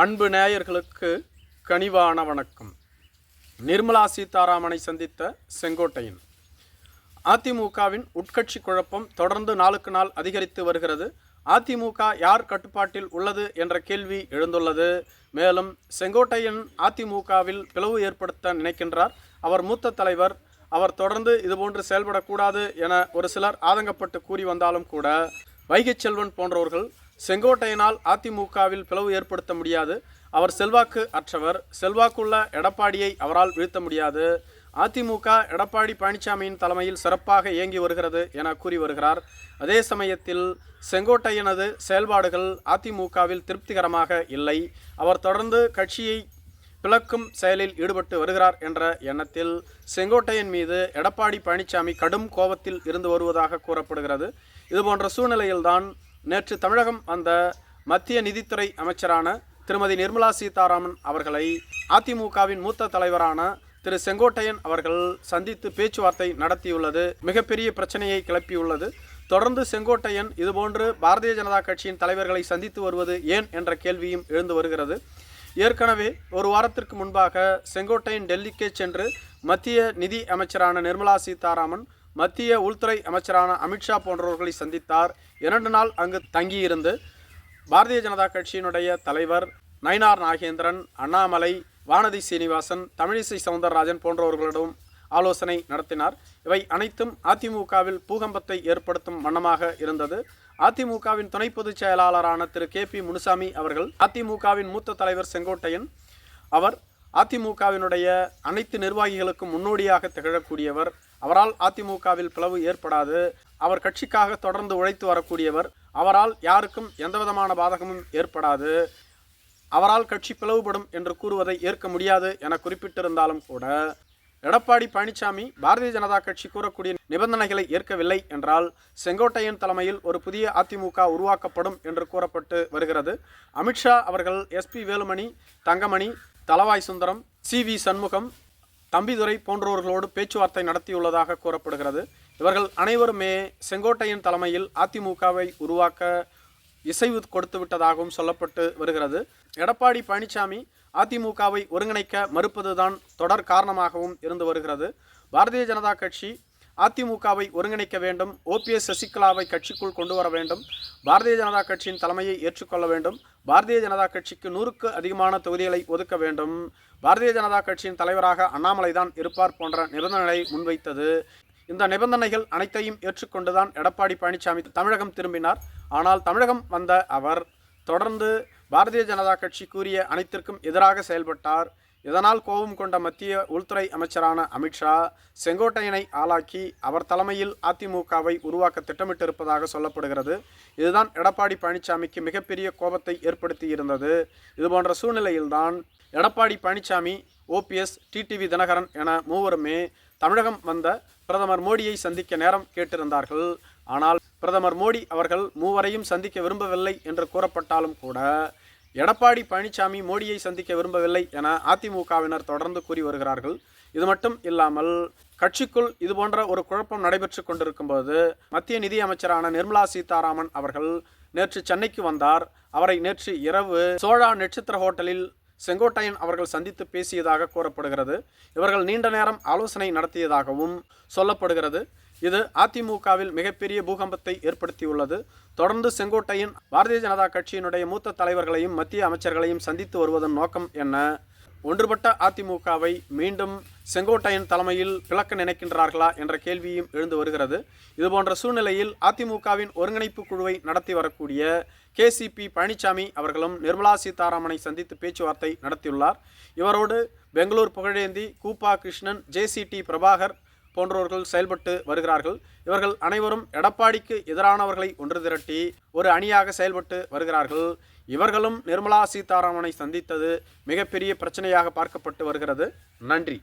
அன்பு நேயர்களுக்கு கனிவான வணக்கம். நிர்மலா சீதாராமனை சந்தித்த செங்கோட்டையன். அதிமுகவின் உட்கட்சி குழப்பம் தொடர்ந்து நாளுக்கு நாள் அதிகரித்து வருகிறது. அதிமுக யார் கட்டுப்பாட்டில் உள்ளது என்ற கேள்வி எழுந்துள்ளது. மேலும் செங்கோட்டையன் அதிமுகவில் பிளவு ஏற்படுத்த நினைக்கின்றார். அவர் மூத்த தலைவர். அவர் தொடர்ந்து இதுபோன்று செயல்படக்கூடாது என ஒரு சிலர் ஆதங்கப்பட்டு கூறி வந்தாலும் கூட வைகை செல்வன் போன்றவர்கள் செங்கோட்டையனால் அதிமுகவில் பிளவு ஏற்படுத்த முடியாது. அவர் செல்வாக்கு அற்றவர். செல்வாக்குள்ள எடப்பாடியை அவரால் வீழ்த்த முடியாது. அதிமுக எடப்பாடி பழனிசாமியின் தலைமையில் சிறப்பாக இயங்கி வருகிறது என கூறி வருகிறார். அதே சமயத்தில் செங்கோட்டையனது செயல்பாடுகள் அதிமுகவில் திருப்திகரமாக இல்லை. அவர் தொடர்ந்து கட்சியை பிளக்கும் செயலில் ஈடுபட்டு வருகிறார் என்ற எண்ணத்தில் செங்கோட்டையன் மீது எடப்பாடி பழனிசாமி கடும் கோபத்தில் இருந்து வருவதாக கூறப்படுகிறது. இதுபோன்ற சூழ்நிலையில்தான் நேற்று தமிழகம் வந்த மத்திய நிதித்துறை அமைச்சரான திருமதி நிர்மலா சீதாராமன் அவர்களை அதிமுகவின் மூத்த தலைவரான திரு செங்கோட்டையன் அவர்கள் சந்தித்து பேச்சுவார்த்தை நடத்தியுள்ளது. மிகப்பெரிய பிரச்சனையை கிளப்பியுள்ளது. தொடர்ந்து செங்கோட்டையன் இதுபோன்று பாரதிய ஜனதா கட்சியின் தலைவர்களை சந்தித்து வருவது ஏன் என்ற கேள்வியும் எழுந்து வருகிறது. ஏற்கனவே ஒரு வாரத்திற்கு முன்பாக செங்கோட்டையன் டெல்லிக்கே சென்று மத்திய நிதி அமைச்சரான நிர்மலா சீதாராமன் மத்திய உள்துறை அமைச்சரான அமித்ஷா போன்றவர்களை சந்தித்தார். இரண்டு நாள் அங்கு தங்கியிருந்து பாரதிய ஜனதா கட்சியினுடைய தலைவர் நயினார் நாகேந்திரன் அண்ணாமலை வானதி சீனிவாசன் தமிழிசை சவுந்தரராஜன் போன்றவர்களிடம் ஆலோசனை நடத்தினார். இவை அனைத்தும் அதிமுகவில் பூகம்பத்தை ஏற்படுத்தும் வண்ணமாக இருந்தது. அதிமுகவின் துணை பொதுச் செயலாளரான திரு. கே. பி. முனுசாமி அவர்கள் அதிமுகவின் மூத்த தலைவர் செங்கோட்டையன் அவர் அதிமுகவினுடைய அனைத்து நிர்வாகிகளுக்கும் முன்னோடியாக திகழக்கூடியவர். அவரால் அதிமுகவில் பிளவு ஏற்படாது. அவர் கட்சிக்காக தொடர்ந்து உழைத்து வரக்கூடியவர். அவரால் யாருக்கும் எந்தவிதமான பாதகமும் ஏற்படாது. அவரால் கட்சி பிளவுபடும் என்று கூறுவதை ஏற்க முடியாது என குறிப்பிட்டிருந்தாலும் கூட எடப்பாடி பழனிசாமி பாரதிய ஜனதா கட்சி கூறக்கூடிய நிபந்தனைகளை ஏற்கவில்லை என்றால் செங்கோட்டையன் தலைமையில் ஒரு புதிய அதிமுக உருவாக்கப்படும் என்று கூறப்பட்டு வருகிறது. அமித்ஷா அவர்கள் SP Velumani Thangamani Thalavai Sundaram C V Shanmugam Thambidurai போன்றவர்களோடு பேச்சுவார்த்தை நடத்தியுள்ளதாக கூறப்படுகிறது. இவர்கள் அனைவருமே செங்கோட்டையின் தலைமையில் அதிமுகவை உருவாக்க இசைவு கொடுத்து விட்டதாகவும் சொல்லப்பட்டு வருகிறது. எடப்பாடி பழனிசாமி அதிமுகவை ஒருங்கிணைக்க மறுப்பதுதான் தொடர் காரணமாகவும் இருந்து வருகிறது. பாரதிய ஜனதா கட்சி அதிமுகவை ஒருங்கிணைக்க வேண்டும் ஓபிஎஸ் சசிகலாவை கட்சிக்குள் கொண்டு வர வேண்டும் பாரதிய ஜனதா கட்சியின் தலைமையை ஏற்றுக்கொள்ள வேண்டும் பாரதிய ஜனதா கட்சிக்கு நூறுக்கு அதிகமான தொகுதிகளை ஒதுக்க வேண்டும். பாரதிய ஜனதா கட்சியின் தலைவராக அண்ணாமலை தான் இருப்பார் போன்ற நிபந்தனைகளை முன்வைத்தது. இந்த நிபந்தனைகள் அனைத்தையும் ஏற்றுக்கொண்டுதான் எடப்பாடி பழனிசாமி தமிழகம் திரும்பினார். ஆனால் தமிழகம் வந்த அவர் தொடர்ந்து பாரதிய ஜனதா கட்சி கூறிய அனைத்திற்கும் எதிராக செயல்பட்டார். இதனால் கோபம் கொண்ட மத்திய உள்துறை அமைச்சரான அமித்ஷா செங்கோட்டையனை ஆளாக்கி அவர் தலைமையில் அதிமுகவை உருவாக்க திட்டமிட்டிருப்பதாக சொல்லப்படுகிறது. இதுதான் எடப்பாடி பழனிசாமிக்கு மிகப்பெரிய கோபத்தை ஏற்படுத்தி இருந்தது இதுபோன்ற சூழ்நிலையில்தான் எடப்பாடி பழனிசாமி ஓபிஎஸ் டிடிவி தினகரன் என மூவருமே தமிழகம் வந்த பிரதமர் மோடியை சந்திக்க நேரம் கேட்டிருந்தார்கள். ஆனால் பிரதமர் மோடி அவர்கள் மூவரையும் சந்திக்க விரும்பவில்லை என்று கூறப்பட்டாலும் கூட எடப்பாடி பழனிசாமி மோடியை சந்திக்க விரும்பவில்லை என அதிமுகவினர் தொடர்ந்து கூறி வருகிறார்கள். இது மட்டும் இல்லாமல் கட்சிக்குள் இதுபோன்ற ஒரு குழப்பம் நடைபெற்று கொண்டிருக்கும்போது மத்திய நிதி அமைச்சரான நிர்மலா சீதாராமன் அவர்கள் நேற்று சென்னைக்கு வந்தார். அவரை நேற்று இரவு சோழா நட்சத்திர ஹோட்டலில் செங்கோட்டையன் அவர்கள் சந்தித்து பேசியதாக கூறப்படுகிறது. இவர்கள் நீண்ட நேரம் ஆலோசனை நடத்தியதாகவும் சொல்லப்படுகிறது. இது அதிமுகவில் மிகப்பெரிய பூகம்பத்தை ஏற்படுத்தியுள்ளது. தொடர்ந்து செங்கோட்டையின் பாரதிய ஜனதா கட்சியினுடைய மூத்த தலைவர்களையும் மத்திய அமைச்சர்களையும் சந்தித்து வருவதன் நோக்கம் என்ன? ஒன்றுபட்ட அதிமுகவை மீண்டும் செங்கோட்டையின் தலைமையில் பிளக்க நினைக்கின்றார்களா என்ற கேள்வியும் எழுந்து வருகிறது. இதுபோன்ற சூழ்நிலையில் அதிமுகவின் ஒருங்கிணைப்பு குழுவை நடத்தி வரக்கூடிய கேசிபி பழனிசாமி அவர்களும் நிர்மலா சீதாராமனை சந்தித்து பேச்சுவார்த்தை நடத்தியுள்ளார். இவரோடு பெங்களூர் புகழேந்தி கூப்பா கிருஷ்ணன் ஜேசிடி பிரபாகர் போன்றவர்கள் செயல்பட்டு வருகிறார்கள். இவர்கள் அனைவரும் எடப்பாடிக்கு எதிரானவர்களை ஒன்று திரட்டி ஒரு அணியாக செயல்பட்டு வருகிறார்கள். இவர்களும் நிர்மலா சீதாராமனை சந்தித்தது மிகப்பெரிய பிரச்சனையாக பார்க்கப்பட்டு வருகிறது. நன்றி.